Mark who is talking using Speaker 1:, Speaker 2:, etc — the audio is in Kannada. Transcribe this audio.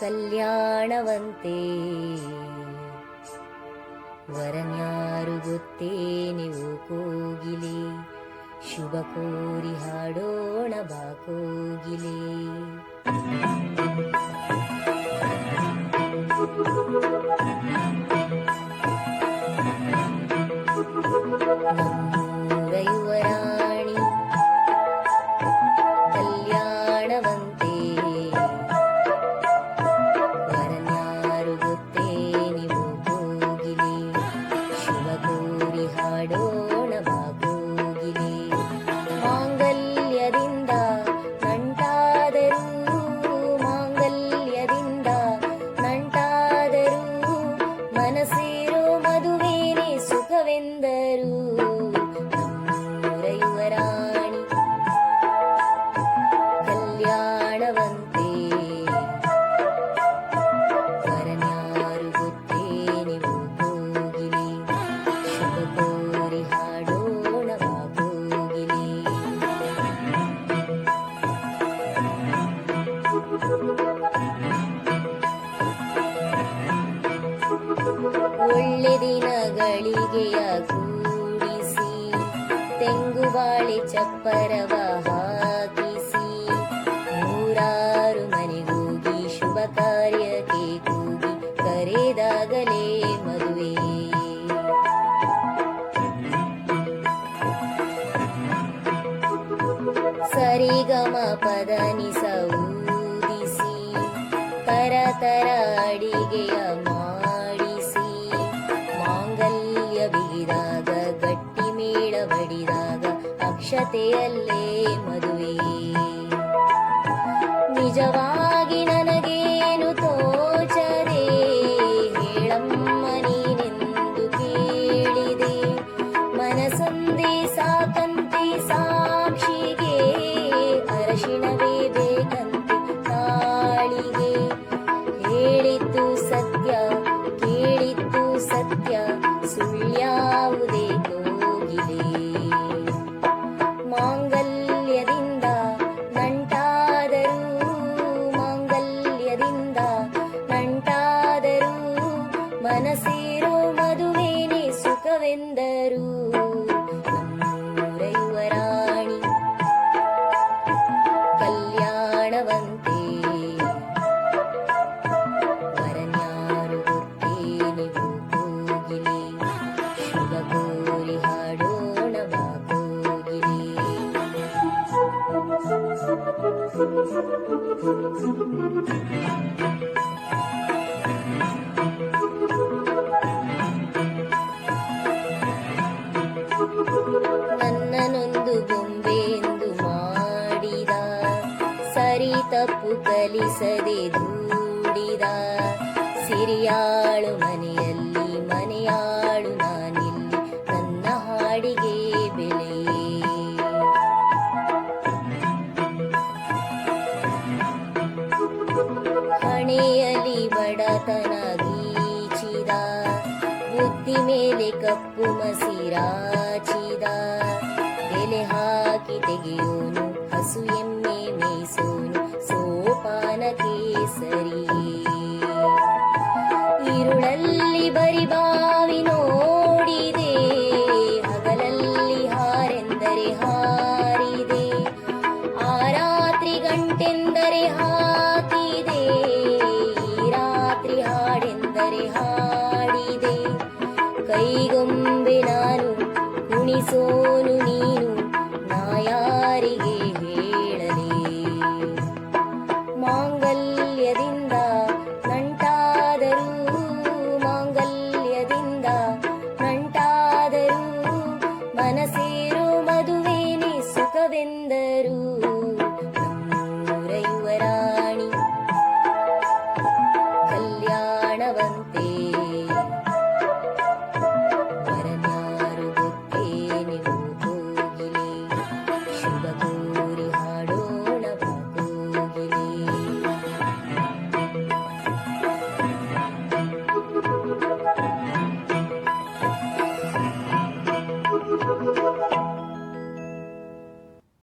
Speaker 1: ಕಲ್ಯಾಣವಂತೆ. ವರನ್ಯಾರು ಗೊತ್ತೇ ನೀವು ಕೋಗಿಲೆ? ಶುಭ ಕೋರಿ ಹಾಡೋಣ ಬಾ ಕೋಗಿಲೆ. ದಿನಗಳಿಗೆಯ ಕೂಡಿಸಿ ತೆಂಗು ಬಾಳೆ ಚಪ್ಪರವ ಹಾಕಿಸಿ, ನೂರಾರು ಮನೆಗೋಗಿ ಶುಭ ಕಾರ್ಯಕ್ಕೆ ಕೂಗಿ ಕರೆದಾಗಲೇ ಮದುವೆ. ಸರಿಗಮ ಪದನಿಸ ಊದಿಸಿ ತರ ತರ ಅಡಿಗೆಯ ಅಕ್ಷತೆಯಲ್ಲೇ ಮದುವೆ. ನಿಜವಾಗಿ ನನಗೇನು ತೋಚದೆ ಹೇಳಮ್ಮ ನೀನೆಂದು ಕೇಳಿದೆ. ಮನಸಂದಿ ಸಾಕಂತಿ ಸಾಕ್ಷಿಗೆ, ಅರಶಿಣವೇ ಬೇಕಂತೆ ತಾಳಿಗೆ. ಹೇಳಿದ್ದು ಸತ್ಯ ಸುಖವೆಂದರು ನಮ್ಮೂರ ಯುವರಾಣಿ ಕಲ್ಯಾಣವಂತೆ ವರನ್ಯಾರು ಗೊತ್ತೇ ನೀವು ಕೋಗಿಲೆ ಶುಭ ಕೋರಿ ಹಾಡೋಣ ಬಾ ಕೋಗಿಲೆ ನನ್ನನೊಂದು ಸರಿ ತಪ್ಪು ಕಲಿಸದೆ ದೂಡಿದ ಸಿರಿಯಾಳು ಮನೆಯಲ್ಲಿ, ಮನೆಯಾಳು ನಾನಿಲ್ಲಿ. ನನ್ನ ಹಾಡಿಗೆ ಬೆಲೆ. ಹಣೆಯಲ್ಲಿ ಬಡತನ ಗೀಚಿದ ಬುದ್ಧಿ ಮೇಲೆ ಕಪ್ಪು ಮಸಿರಾಚಿದ ಬೆಲೆ ಹಾಕಿ ತೆಗೆಯೋನು ಹಸು ಎಮ್ಮೆ ಮೇಸೋನು ಸೋಪಾನ ಕೇಸರಿ. ಇರುಳಲ್ಲಿ ಬರಿಬಾವಿ ನೋಡಿದೆ. ಹಗಲಲ್ಲಿ ಹಾರೆಂದರೆ ಹಾರಿದೆ. ಆ ರಾತ್ರಿ ಗಂಟೆಂದರೆ ಹಾಕಿದೆ. ಈ ರಾತ್ರಿ ಹಾಡೆಂದರೆ ಹಾಡಿದೆ. ಕೈಗೊಂಬೆ ನಾನು ಕುಣಿಸೋನು ನೀ